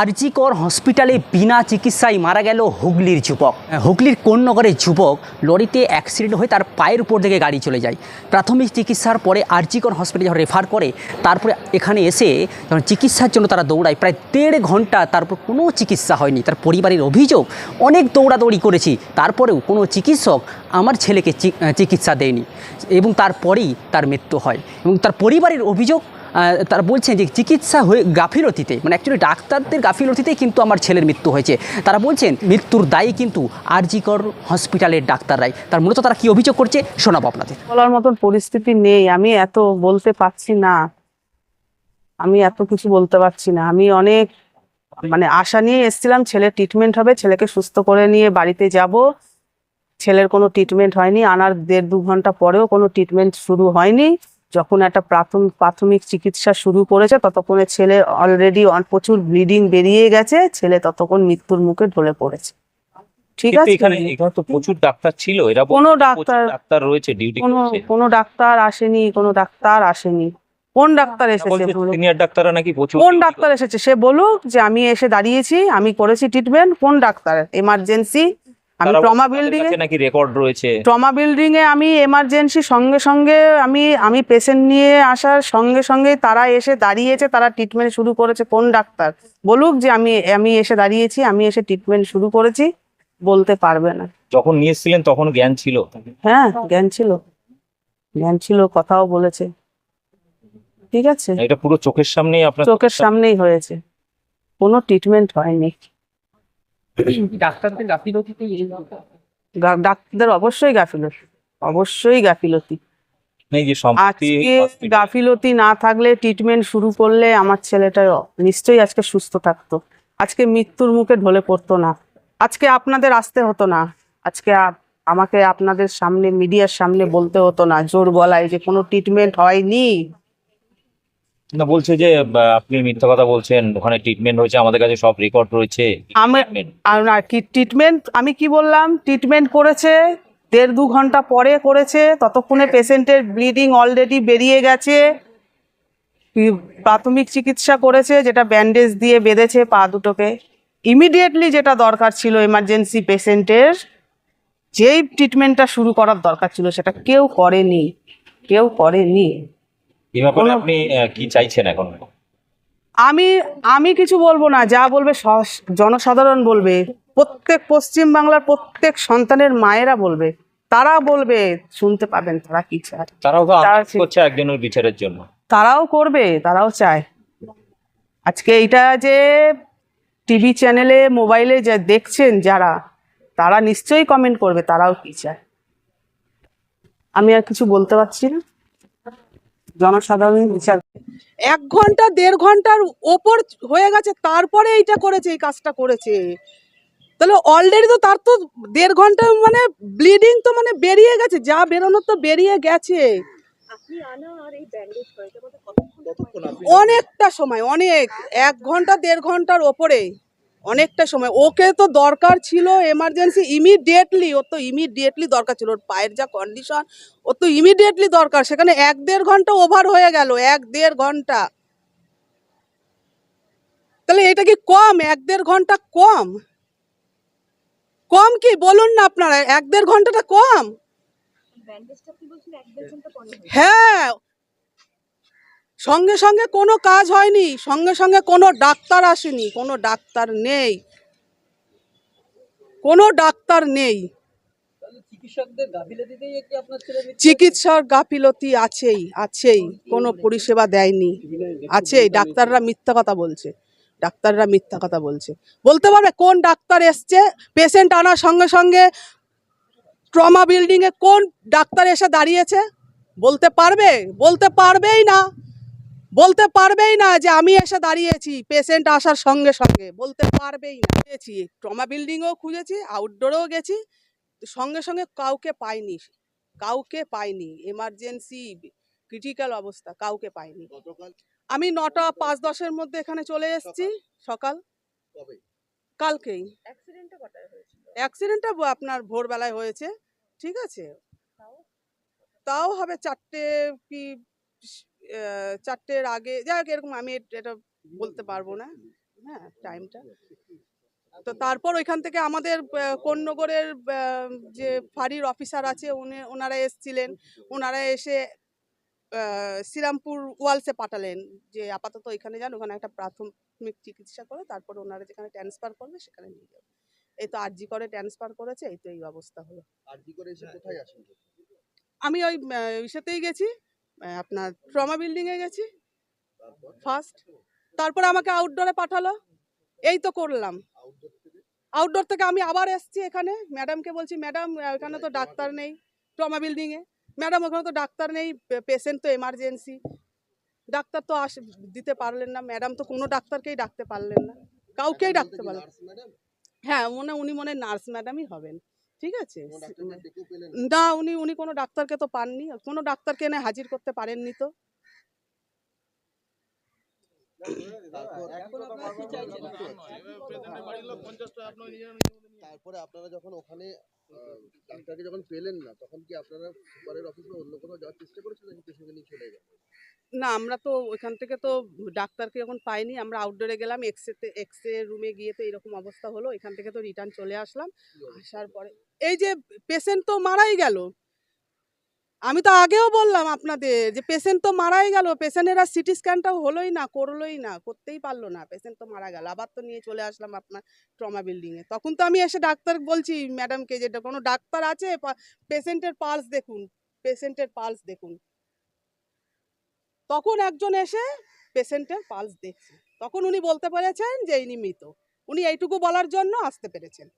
আরজিকর হসপিটালে বিনা চিকিৎসায় মারা গেল হুগলির যুবক। হুগলির কোন নগরের যুবক লরিতে অ্যাক্সিডেন্ট হয়ে তার পায়ের উপর থেকে গাড়ি চলে যায়। প্রাথমিক চিকিৎসার পরে আরজিকর হসপিটালে যখন রেফার করে, তারপরে এখানে এসে যখন চিকিৎসার জন্য তারা দৌড়ায়, প্রায় দেড় ঘণ্টা তারপর কোনো চিকিৎসা হয়নি। তার পরিবারের অভিযোগ, অনেক দৌড়াদৌড়ি করেছি, তারপরেও কোনো চিকিৎসক আমার ছেলেকে চিকিৎসা দেয়নি। এবং তারপরেই তার মৃত্যু হয়। এবং তার পরিবারের অভিযোগ তারা বলছেন যে চিকিৎসা হয়ে গাফিলতিতে মানে অ্যাকচুয়ালি ডাক্তারদের গাফিলতিতেই কিন্তু আমার ছেলের মৃত্যু হয়েছে। তারা বলছেন, মৃত্যুর দায়ী কিন্তু আরজিকর হসপিটালের ডাক্তাররাই। তার মূলত তারা কি অভিযোগ করছে, শোনাবো আপনাদের। বলার মতন পরিস্থিতি নেই। আমি এত বলতে পারছি না। আমি এত কিছু বলতে পারছি না। আমি অনেক মানে আশা নিয়ে এসেছিলাম, ছেলে ট্রিটমেন্ট হবে, ছেলেকে সুস্থ করে নিয়ে বাড়িতে যাব। ছেলের কোনো ট্রিটমেন্ট হয়নি। আনার দেড় দু ঘণ্টা পরেও কোনো ট্রিটমেন্ট শুরু হয়নি। যখন একটা প্রাথমিক প্রাথমিক চিকিৎসা শুরু করেছে ততক্ষণে ছেলে অলরেডি প্রচুর ব্লিডিং বেরিয়ে গেছে ছেলে ততক্ষণ মৃত্যুর মুখে ঢলে পড়েছে। ঠিক আছে? এখানে এখানে তো প্রচুর ডাক্তার ছিল এরা কোনো ডাক্তার- ডাক্তার রয়েছে ডিউটি কোনো কোনো ডাক্তার আসেনি কোনো ডাক্তার আসেনি। কোন ডাক্তার এসেছে সিনিয়র ডাক্তাররা নাকি প্রচুর কোন ডাক্তার এসেছে? সে বলুক যে আমি এসে দাঁড়িয়েছি আমি করেছি ট্রিটমেন্ট কোন ডাক্তার? এমার্জেন্সি আমি ট্রমা বিল্ডিং এ নাকি রেকর্ড রয়েছে। ট্রমা বিল্ডিং এ আমি এমার্জেন্সি সঙ্গে সঙ্গে আমি আমি পেশেন্ট নিয়ে আসার সঙ্গে সঙ্গে তারা এসে দাঁড়িয়েছে তারা ট্রিটমেন্ট শুরু করেছে। কোন ডাক্তার? বলুক যে আমি আমি এসে দাঁড়িয়েছি আমি এসে ট্রিটমেন্ট শুরু করেছি বলতে পারবে না। যখন নিয়ে এসেছিলেন তখন জ্ঞান ছিল? হ্যাঁ জ্ঞান ছিল। জ্ঞান ছিল কথাও বলেছে। ঠিক আছে? এটা পুরো চোখের সামনেই আপনার চোখের সামনেই হয়েছে। কোনো ট্রিটমেন্ট হয়নি। ডাক্তারদের গাফিলতিতে ডাক্তারদের অবশ্যই গাফিলতি অবশ্যই গাফিলতি। আজকে গাফিলতি না থাকলে ট্রিটমেন্ট শুরু করলে আমার ছেলেটা নিশ্চয়ই আজকে সুস্থ থাকতো। আজকে মৃত্যুর মুখে ঢলে পড়তো না। আজকে আপনাদের আসতে হতো না। আজকে আমাকে আপনাদের সামনে মিডিয়ার সামনে বলতে হতো না। জোর গলায় যে কোনো ট্রিটমেন্ট হয়নি। না, বলছে যে আপনি মিথ্যা কথা বলছেন, ওখানে ট্রিটমেন্ট হয়েছে, আমাদের কাছে সব রেকর্ড রয়েছে। আমি আর কি ট্রিটমেন্ট আমি কি বললাম? ট্রিটমেন্ট করেছে, দেড় দু ঘণ্টা পরে করেছে, ততক্ষণে পেশেন্টের ব্লিডিং অলরেডি বেরিয়ে গেছে। প্রাথমিক চিকিৎসা করেছে, যেটা ব্যান্ডেজ দিয়ে বেঁধেছে পা দুটোকে। ইমিডিয়েটলি যেটা দরকার ছিল এমার্জেন্সি পেশেন্টের, যেই ট্রিটমেন্টটা শুরু করার দরকার ছিল, সেটা কেউ করেনি। কেউ করেনি। এই ব্যাপারে আপনি কি চাইছেন এখন? আমি আমি কিছু বলব না যা বলবে জনসাধারণ বলবে প্রত্যেক পশ্চিম বাংলার প্রত্যেক সন্তানের মায়েরা বলবে তারা বলবে শুনতে পাবেন তারা কি চায়। তারাও তো তারা করছে একজনের বিচারের জন্য। তারাও করবে তারাও চায়। আজকে এটা যে টিভি চ্যানেলে মোবাইলে যা দেখছেন যারা তারা নিশ্চয়ই কমেন্ট করবে তারাও কি চায়। আমি আর কিছু বলতে পারছি না। জনসাধারণ বিচার। এক ঘণ্টা দেড় ঘণ্টার ওপর হয়ে গেছে তারপরে এইটা করেছে এই কাজটা করেছে। তাহলে অলরেডি তো তার তো দেড় ঘণ্টা মানে ব্লিডিং তো মানে বেরিয়ে গেছে যা বেরোনোর তো বেরিয়ে গেছে। অনেকটা সময় অনেক। এক ঘণ্টা দেড় ঘণ্টার ওপরে। অনেকটা সময়। ওকে তো দরকার ছিল এমার্জেন্সি ইমিডিয়েটলি ওর তো ইমিডিয়েটলি দরকার ছিল। ওর পায়ের যা কন্ডিশন ওর তো ইমিডিয়েটলি দরকার। সেখানে এক দেড় ঘণ্টা ওভার হয়ে গেল এক দেড় ঘণ্টা। তাহলে এটা কি কম? এক দেড় ঘণ্টা কম? কম কি? বলুন না আপনারা এক দেড় ঘন্টাটা কম? হ্যাঁ সঙ্গে সঙ্গে কোনো কাজ হয়নি সঙ্গে সঙ্গে কোনো ডাক্তার আসেনি কোনো ডাক্তার নেই। কোনো ডাক্তার নেই। চিকিৎসার গাফিলতি আছেই আছেই কোনো পরিষেবা দেয়নি আছেই ডাক্তাররা মিথ্যা কথা বলছে ডাক্তাররা মিথ্যা কথা বলছে। বলতে পারবে কোন ডাক্তার এসছে পেশেন্ট আনার সঙ্গে সঙ্গে ট্রমা বিল্ডিংয়ে কোন ডাক্তার এসে দাঁড়িয়েছে? বলতে পারবে বলতে পারবেই না। বলতে পারবেই না যে আমি এসে দাঁড়িয়েছি পেশেন্ট আসার সঙ্গে সঙ্গে। বলতে পারবেই না। গেছি ট্রমা বিল্ডিংও খুঁজেছি আউটডোরেও গেছি। সঙ্গে সঙ্গে কাউকে পাইনি কাউকে পাইনি। এমার্জেন্সি ক্রিটিক্যাল অবস্থা কাউকে পাইনি। আমি নটা পাঁচ দশের মধ্যে এখানে চলে এসেছি। সকাল? কালকেই। অ্যাক্সিডেন্টটা আপনার ভোরবেলায় হয়েছে। ঠিক আছে? তাও হবে চারটে কি চারটের আগে যাই হোক এরকম আমি এটা বলতে পারব না। হ্যাঁ টাইমটা তো তারপর ওইখান থেকে আমাদের কোন্নগরের যে ফাঁড়ির অফিসার আছে উনি ওনারা এসছিলেন। ওনারা এসে শ্রীরামপুর ওয়ালসে পাঠালেন যে আপাতত এখানে যান ওখানে একটা প্রাথমিক চিকিৎসা করে তারপর ওনারা যেখানে ট্রান্সফার করবে সেখানে নিয়ে যাবে। এই তো আরজি করে ট্রান্সফার করেছে এই তো এই অবস্থা হলো। আর করে এসে কোথায় আসেন? আমি ওই ইসেতেই গেছি। আপনার ট্রমা বিল্ডিংয়ে গেছি। ফার্স্ট তারপর আমাকে আউটডোরে পাঠালো। এই তো করলাম। আউটডোর থেকে আমি আবার এসেছি এখানে। ম্যাডামকে বলছি ম্যাডাম এখানে তো ডাক্তার নেই ট্রমা বিল্ডিংয়ে ম্যাডাম ওখানে তো ডাক্তার নেই পেশেন্ট তো এমার্জেন্সি ডাক্তার তো আস, দিতে পারলেন না। ম্যাডাম তো কোনো ডাক্তারকেই ডাকতে পারলেন না। কাউকেই ডাকতে পারলেন হ্যাঁ মনে, উনি মনে নার্স ম্যাডামই হবেন। ঠিক আছে? না? উনি উনি কোনো ডাক্তারকে তো পাননি। কোনো ডাক্তারকে এনে হাজির করতে পারেননি তো? তারপরে আপনারা যখন ওখানে ডাক্তারকে যখন পেলেন না তখন কি আপনারা সুপারের অফিসে অন্য কোথাও যাওয়ার চেষ্টা করেছিলেন নাকি পেশেন্টকে নিয়ে চলে গেলেন? না আমরা তো ওইখান থেকে তো ডাক্তারকে যখন পাইনি আমরা আউটডোরে গেলাম এক্সরেতে এক্সরে রুমে গিয়ে তো এরকম অবস্থা হলো এখান থেকে তো রিটার্ন চলে আসলাম। আসার পরে এই যে পেশেন্ট তো মারাই গেল। আমি তো আগেও বললাম আপনাদের যে পেশেন্ট তো মারাই গেল। পেশেন্টের আর সিটি স্ক্যানটাও হলোই না, করলোই না, করতেই পারল না। পেশেন্ট তো মারা গেল। আবার তো নিয়ে চলে আসলাম আপনার ট্রমা বিল্ডিংয়ে তখন তো আমি এসে ডাক্তার বলছি ম্যাডামকে যে কোনো ডাক্তার আছে পেশেন্টের পালস দেখুন পেশেন্টের পালস দেখুন। তখন একজন এসে পেশেন্টের পালস দেখছে। তখন উনি বলতে পেরেছেন যে, ইনি মৃত। উনি এইটুকু বলার জন্য আসতে পেরেছেন।